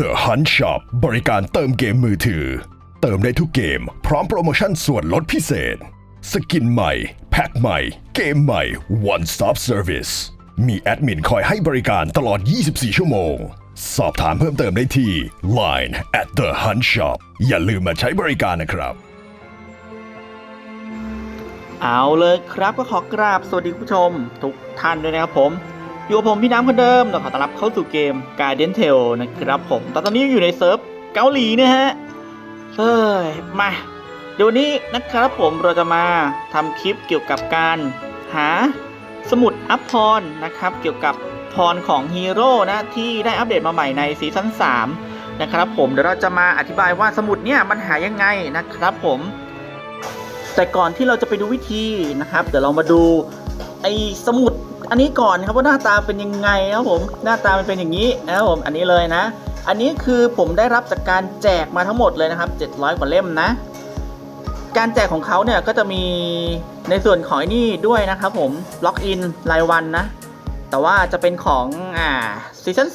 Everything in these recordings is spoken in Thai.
The Hunt Shop บริการเติมเกมมือถือ เติมได้ทุกเกม พร้อมโปรโมชั่นส่วนลดพิเศษ สกินใหม่ แพ็คใหม่ เกมใหม่ One Stop Service มีแอดมินคอยให้บริการตลอด 24 ชั่วโมง สอบถามเพิ่มเติมได้ที่ Line at the Hunt Shop อย่าลืมมาใช้บริการนะครับ เอาเลยครับก็ขอกราบสวัสดีผู้ชม ทุกท่านด้วยนะครับผม อยู่กับผมพี่น้ำคนเดิมเราขอต้อนรับเข้าสู่เกม Guardian Tale นะครับผมแต่ตอนนี้อยู่ในเซิร์ฟเกาหลีนะฮะเฮ้ยมาเดี๋ยวนนี้นะครับผมเราจะมาทำคลิปเกี่ยวกับการหาสมุดอัพพรนะครับ เกี่ยวกับพรของฮีโร่นะที่ได้อัปเดตมาใหม่ในซีซั่น3นะครับผมเดี๋ยวเราจะมาอธิบายว่าสมุดเนี่ยมันหายังไงนะครับผม แต่ก่อนที่เราจะไปดูวิธีนะครับ เดี๋ยวเรามาดูไอ้สมุด อันนี้ก่อนครับว่าหน้าตาเป็นยังไงนะครับผมหน้าตามันเป็นอย่างนี้นะครับผมอันนี้เลยนะ อันนี้คือผมได้รับจากการแจกมาทั้งหมดเลยนะครับ 700 กว่าเล่มนะ การแจกของเขาเนี่ยก็จะมีในส่วนของไอ้นี่ด้วยนะครับผมล็อกอินรายวันนะ แต่ว่าจะเป็นของอ่าซีซั่น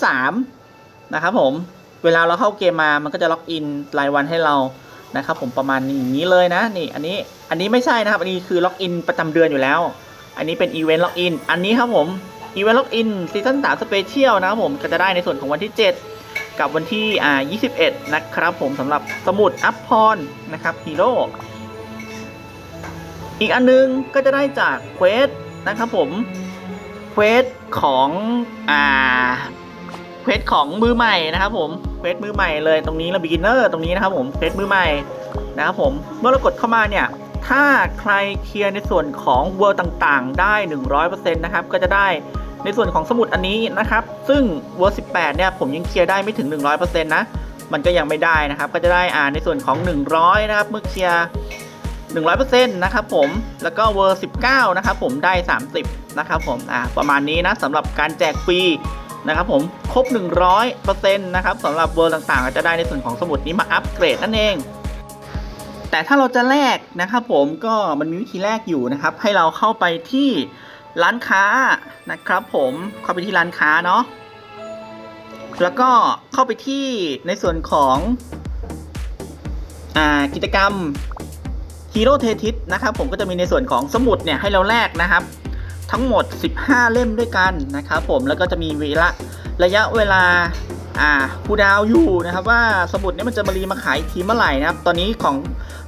3นะครับผมเวลาเราเข้าเกมมามันก็จะล็อกอินรายวันให้เรานะครับผมประมาณนี้อย่างนี้เลยนะนี่อันนี้อันนี้ไม่ใช่นะครับ อันนี้คือล็อกอินประจำเดือนอยู่แล้ว อันนี้เป็นอีเวนต์ล็อกอินอันนี้ครับผมอีเวนต์ล็อกอินซีซั่น3สเปเชียลนะครับผมก็จะได้ในส่วนของวันที่ 7 กับวันที่อ่า21 นะครับผมสำหรับสมุดอัพพรนะครับฮีโร่อีกอันนึงก็จะได้จากเควสนะครับผมเควสของอ่าเควสของมือใหม่นะครับผมเควสมือใหม่เลยตรงนี้แล้ว beginner ตรงนี้นะครับผมเควสมือใหม่นะครับผมเมื่อเรากดเข้ามาเนี่ย ถ้าใครเคลียร์ในส่วนของเวอร์ต่างๆ ได้ 100%นะครับ ก็จะได้ในส่วนของสมุดอันนี้นะครับ ซึ่งเวอร์18 เนี่ย ผมยังเคลียร์ได้ไม่ถึง 100%นะ มันก็ยังไม่ได้นะครับ ก็จะได้อ่านในส่วนของ 100 นะครับ เมื่อเคลียร์ 100%นะครับผม แล้วก็เวอร์19 นะครับผมได้ 30 นะครับผม อ่า ประมาณนี้นะสำหรับการแจกฟรีนะครับผม ครบ 100%นะครับสำหรับเวอร์ต่างๆ ก็จะได้ในส่วนของสมุดนี้มาอัปเกรดนั่นเอง แต่ถ้าเราจะแลกนะครับผมก็มันมีวิธีแลกอยู่นะครับ ให้เราเข้าไปที่ร้านค้านะครับ ผมเข้าไปที่ร้านค้าเนาะแล้วก็เข้าไปที่ในส่วนของอ่ากิจกรรมฮีโร่เททิสนะครับ ผมก็จะมีในส่วนของสมุดเนี่ยให้เราแลกนะครับ ทั้งหมด 15 เล่มด้วยกันนะครับ ผมแล้วก็จะมีเวลาระยะเวลา อ่าคูดาวอยู่นะครับว่าสมุดนี้มันจะมารีมาขายทีเมื่อไหร่นะครับ ตอนนี้ของ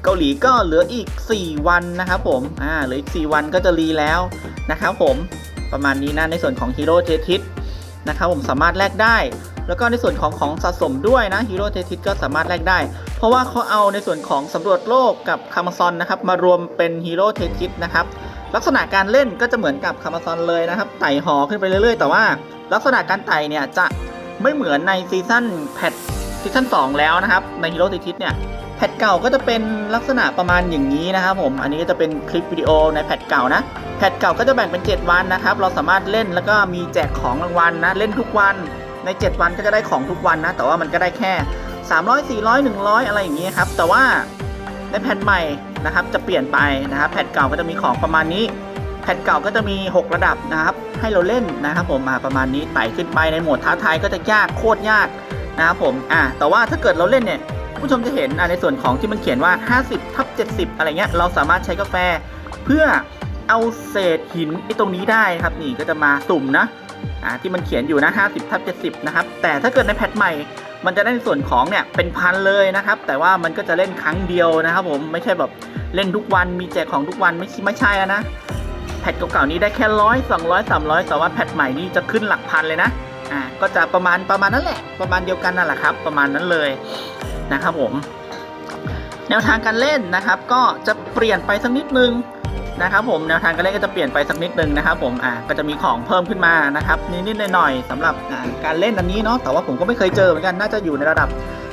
เกาหลีก็เหลืออีก 4 วันนะครับผมอ่าเหลืออีก 4 วันก็จะรีแล้วนะครับผมประมาณนี้นะในส่วนของฮีโร่เททิสนะครับผมสามารถแลกได้ แล้วก็ในส่วนของของสะสมด้วยนะฮีโร่เททิสก็สามารถแลกได้ เพราะว่าเขาเอาในส่วนของสำรวจโลกกับคามาซอนนะครับมารวมเป็นฮีโร่เททิสนะครับลักษณะการเล่นก็จะเหมือนกับคามาซอนเลยนะครับไต่หอขึ้นไปเรื่อยๆ แต่ว่า ลักษณะการไต่เนี่ยจะ ไม่เหมือนในซีซั่นแพทซีซั่น2 แล้วนะครับ ในฮีโร่ติทิสเนี่ยแพทเก่าก็จะเป็นลักษณะประมาณอย่างนี้นะครับผม อันนี้ก็จะเป็นคลิปวิดีโอในแพทเก่านะ แพทเก่าก็จะแบ่งเป็น 7 วันนะครับ เราสามารถเล่นแล้วก็มีแจกของรางวัลนะเล่นทุกวัน ใน 7 วันก็จะได้ของทุกวันนะ แต่ว่ามันก็ได้แค่ 300 400 100 อะไรอย่างนี้ครับ แต่ว่าในแผ่นใหม่นะครับจะเปลี่ยนไปนะครับแผ่นเก่าก็จะมีของประมาณนี้ ผ่นเก่าก็จะมี 6 ระดับนะครับ ให้เราเล่นนะครับผมมาประมาณนี้ไต่ขึ้นไปในโหมดท้าทายก็จะยากโคตรยากนะครับผมอ่าแต่ว่าถ้าเกิดเราเล่นเนี่ยผู้ชมจะเห็นในส่วนของที่มันเขียนว่า 50ทับ70 อะไรเงี้ยเราสามารถใช้กาแฟ เพื่อเอาเศษหินไอ้ตรงนี้ได้ครับนี่ก็จะมาสุ่มนะอ่าที่มันเขียนอยู่นะ 50ทับ70 นะครับ แต่ถ้าเกิดในแพทใหม่ มันจะได้ในส่วนของเนี่ยเป็นพันเลยนะครับ แต่ว่ามันก็จะเล่นครั้งเดียวนะครับผมไม่ใช่แบบเล่นทุกวันมีแจกของทุกวันไม่ใช่ไม่ใช่นะ แพทเก่าๆนี้ได้แค่ร้อยสองร้อยสามร้อยแต่ว่าแพทใหม่นี่จะขึ้นหลักพันเลยนะอ่าก็จะประมาณประมาณนั้นแหละ ประมาณเดียวกันนั่นแหละครับ ประมาณนั้นเลยนะครับผม แนวทางการเล่นนะครับ ก็จะเปลี่ยนไปสักนิดนึงนะครับผมแนวทางการเล่นก็จะเปลี่ยนไปสักนิดนึงนะครับผมอ่าก็จะมีของเพิ่มขึ้นมานะครับนิดๆหน่อยๆสำหรับการเล่นอันนี้เนาะแต่ว่าผมก็ไม่เคยเจอเหมือนกันน่าจะอยู่ในระดับ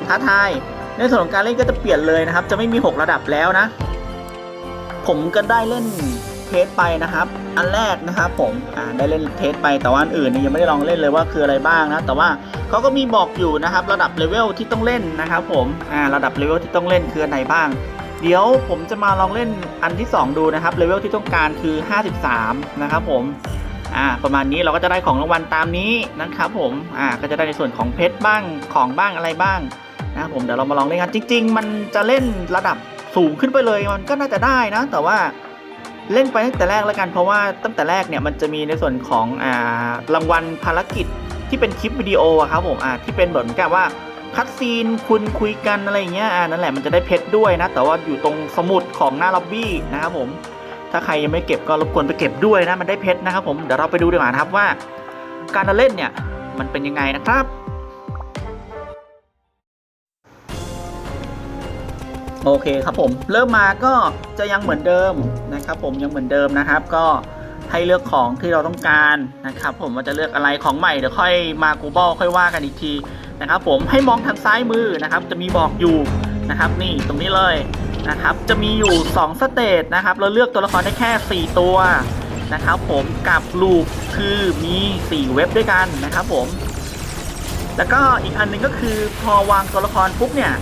ท้าทายในส่วนของการเล่นก็จะเปลี่ยนเลยนะครับ จะไม่มี 6 ระดับแล้วนะ ผมก็ได้เล่น สไปนะครับ อันแรกนะครับผมอ่าได้เล่นเทสไปแต่ว่าอันอื่นเนี่ยยังไม่ได้ลองเล่นเลยว่าคืออะไรบ้างนะ แต่ว่าเขาก็มีบอกอยู่นะครับ ระดับเลเวลที่ต้องเล่นนะครับผมอ่าระดับเลเวลที่ต้องเล่นคืออันไหนบ้าง เดี๋ยวผมจะมาลองเล่นอันที่ 2 ดูนะครับเลเวลที่ต้องการคือ 53 นะครับผมอ่าประมาณนี้เราก็จะได้ของรางวัลตามนี้นะครับผมอ่าก็จะได้ในส่วนของเพชรบ้างของบ้างอะไรบ้างนะผมเดี๋ยวเรามาลองเล่นกันจริง ๆ มันจะเล่นระดับสูงขึ้นไปเลยมันก็น่าจะได้นะ แต่ว่า เล่นไปตั้งแต่แรกแล้วกัน เพราะว่าตั้งแต่แรกเนี่ยมันจะมีในส่วนของอ่ารางวัลภารกิจที่เป็นคลิปวิดีโอครับผมอ่าที่เป็นเหมือนกับว่าคัดซีนคุณคุยกันอะไรอย่างเงี้ยอ่านั่นแหละมันจะได้เพชรด้วยนะ แต่ว่าอยู่ตรงสมุดของหน้าล็อบบี้นะครับผม ถ้าใครยังไม่เก็บก็รบกวนไปเก็บด้วยนะมันได้เพชรนะครับผมเดี๋ยวเราไปดูดีกว่านะครับว่า การเล่นเนี่ยมันเป็นยังไงนะครับ โอเคครับผมเริ่มมาก็จะยังเหมือนเดิมนะครับผมยังเหมือนเดิมนะครับ ก็ให้เลือกของที่เราต้องการนะครับ ผมว่าจะเลือกอะไรของใหม่เดี๋ยวค่อยมากูบอค่อยว่ากันอีกทีนะครับ ผมให้มองทางซ้ายมือนะครับ จะมีบอกอยู่นะครับ นี่ตรงนี้เลยนะครับ จะมีอยู่ 2 สเตจนะครับ เราเลือกตัวละครได้แค่ 4 ตัวนะครับ ผมกับลูปคือมี 4 เว็บด้วยกันนะครับ ผม แล้วก็อีกอันหนึงก็คือพอวางตัวละครปุ๊บเนี่ย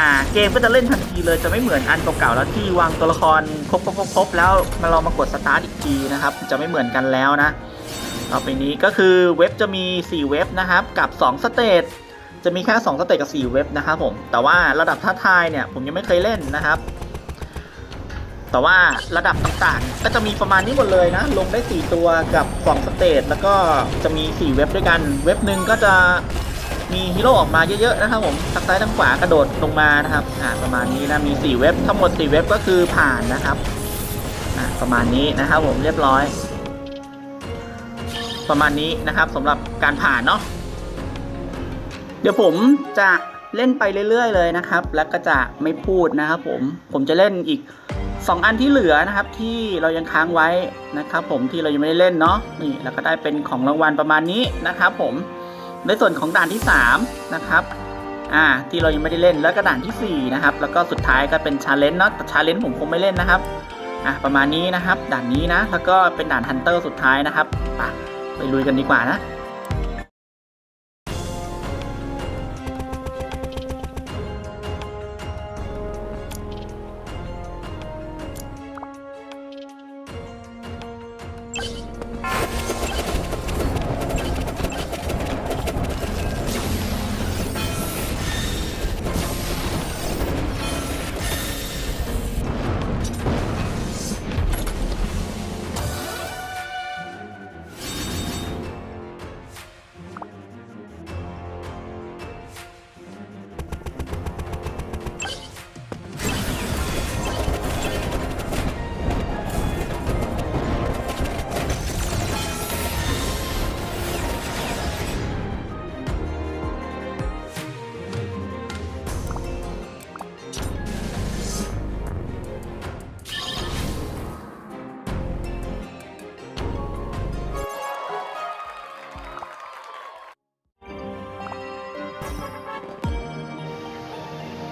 อ่าเกมก็จะเล่นทันทีเลยจะไม่เหมือนอันเก่าๆแล้วที่วางตัวละครครบครบครบครบแล้วมาเรามากดสตาร์ทอีกทีนะครับ จะไม่เหมือนกันแล้วนะต่อไปนี้ก็คือเว็บจะมี 4 เว็บนะครับกับ 2 สเตจจะมีแค่ 2 สเตจกับ 4 เว็บนะครับผมแต่ว่าระดับท้าทายเนี่ยผมยังไม่เคยเล่นนะครับ แต่ว่าระดับต่างๆ ก็จะมีประมาณนี้หมดเลยนะ ลงได้ 4 ตัวกับ 2 สเตจแล้วก็จะมี 4 เว็บด้วยกัน เว็บหนึ่งก็จะ มีฮีโร่ออกมาเยอะๆนะครับผมทางซ้ายทางขวากระโดดลงมานะครับอ่าประมาณนี้นะมี 4 เว็บทั้งหมด 4 เว็บก็คือผ่านนะครับอ่าประมาณนี้นะครับผมเรียบร้อย ประมาณนี้นะครับสำหรับการผ่านเนาะเดี๋ยวผมจะเล่นไปเรื่อย ๆ เลยนะครับ แล้วก็จะไม่พูดนะครับผมผมจะเล่นอีก 2 อันที่เหลือนะครับ ที่เรายังค้างไว้นะครับ ผมที่เรายังไม่ได้เล่นเนาะนี่แล้วก็ได้เป็นของรางวัลประมาณนี้นะครับ ผม ในส่วนของด่านที่3นะครับอ่าที่เรายังไม่ได้เล่นแล้วก็ด่านทีสี่4นะครับแล้วก็สุดท้ายก็เป็นชาเลนจ์เนาะแต่ชาเลนจ์ผมคงไม่เล่นนะครับอะประมาณนี้นะครับ ด่านนี้นะ แล้วก็เป็นด่านฮันเตอร์สุดท้ายนะครับไปลุยกันดีกว่านะ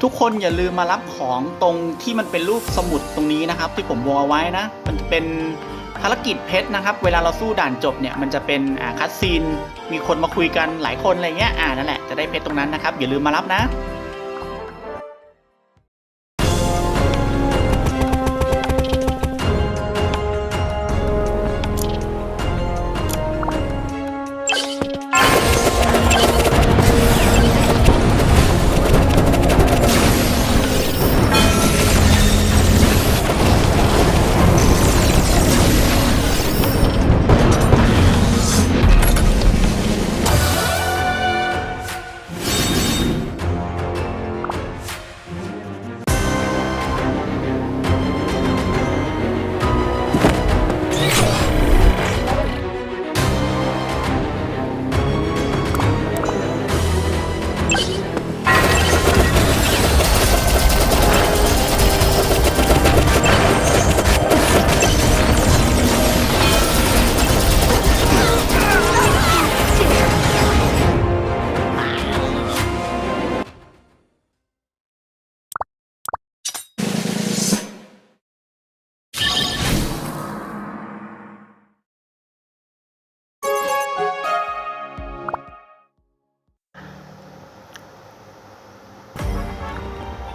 ทุกคนอย่าลืมมารับของตรงที่มันเป็นรูปสมุดตรงนี้นะครับ ที่ผมวงเอาไว้นะ มันจะเป็นภารกิจเพชรนะครับ เวลาเราสู้ด่านจบเนี่ยมันจะเป็นอ่าคัดซีน มีคนมาคุยกันหลายคนอะไรเงี้ยอ่านั่นแหละจะได้เพชรตรงนั้นนะครับ อย่าลืมมารับนะ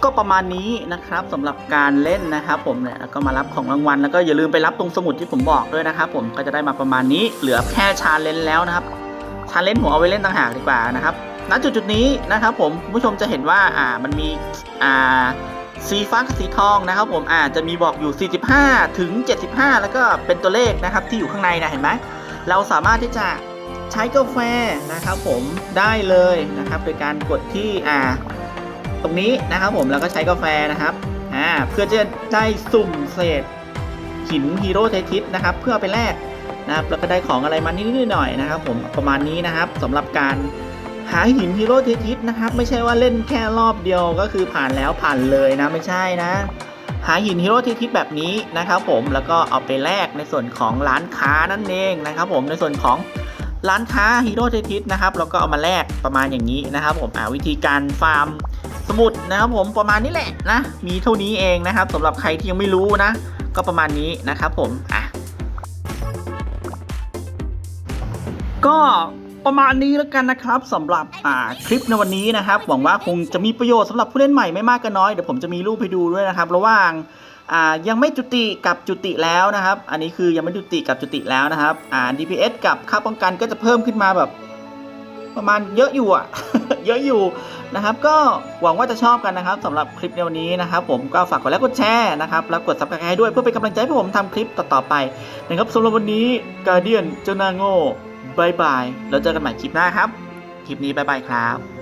ก็ประมาณนี้นะครับสำหรับการเล่นนะครับ ผมเนี่ยแล้วก็มารับของรางวัลแล้วก็อย่าลืมไปรับตรงสมุดที่ผมบอกด้วยนะครับ ผมก็จะได้มาประมาณนี้ เหลือแค่ชาเลนจ์แล้วนะครับชาเลนจ์ผมเอาไว้เล่นต่างหากดีกว่านะครับณจุดจุดนี้นะครับ ผมคุณผู้ชมจะเห็นว่าอ่ามันมีอ่าสีฟ้ากับสีทองนะครับ ผมอ่าจะมีบอกอยู่ 45 ถึง 75 แล้วก็เป็นตัวเลขนะครับ ที่อยู่ข้างในนะเห็นไหมเราสามารถที่จะใช้กาแฟนะครับ ผมได้เลยนะครับ โดยการกดที่อ่า ตรงนี้นะครับผมแล้วก็ใช้กาแฟนะครับอ่าเพื่อจะได้สุ่มเศษหินฮีโร่เททิสนะครับ เพื่อไปแลกนะครับแล้วก็ได้ของอะไรมานิดหน่อยนะครับ ผมประมาณนี้นะครับสำหรับการหาหินฮีโร่เททิสนะครับ ไม่ใช่ว่าเล่นแค่รอบเดียวก็คือผ่านแล้วผ่านเลยนะไม่ใช่นะ หาหินฮีโร่เททิสแบบนี้นะครับ ผมแล้วก็เอาไปแลกในส่วนของร้านค้านั่นเองนะครับ ผมในส่วนของร้านค้าฮีโร่เททิสนะครับแล้วก็เอามาแลกประมาณอย่างนี้นะครับ ผมอ่าวิธีการฟาร์ม สมุดนะครับผมประมาณนี้แหละนะมีเท่านี้เองนะครับสำหรับใครที่ยังไม่รู้นะ ก็ประมาณนี้นะครับผมอะก็ประมาณนี้แล้วกันนะครับสำหรับอ่าคลิปในวันนี้นะครับ หวังว่าคงจะมีประโยชน์สำหรับผู้เล่นใหม่ไม่มากก็น้อยเดี๋ยวผมจะมีรูปให้ดูด้วยนะครับระหว่างอ่ายังไม่จุติกับจุติแล้วนะครับ อันนี้คือยังไม่จุติกับจุติแล้วนะครับอ่า DPS กับค่าป้องกันก็จะเพิ่มขึ้นมาแบบ ประมาณเยอะอยู่อะเยอะอยู่ นะครับก็หวังว่าจะชอบกันนะครับสำหรับคลิปในวันนี้นะครับผมก็ฝากกดไลค์กดแชร์นะครับแล้วกด subscribe ด้วยเพื่อเป็นกำลังใจให้ผมทำคลิปต่อๆไปนะครับสำหรับวันนี้กาเดียนเจ้าหนาโง่บายบายแล้วเจอกันใหม่คลิปหน้าครับ คลิปนี้บายบายครับ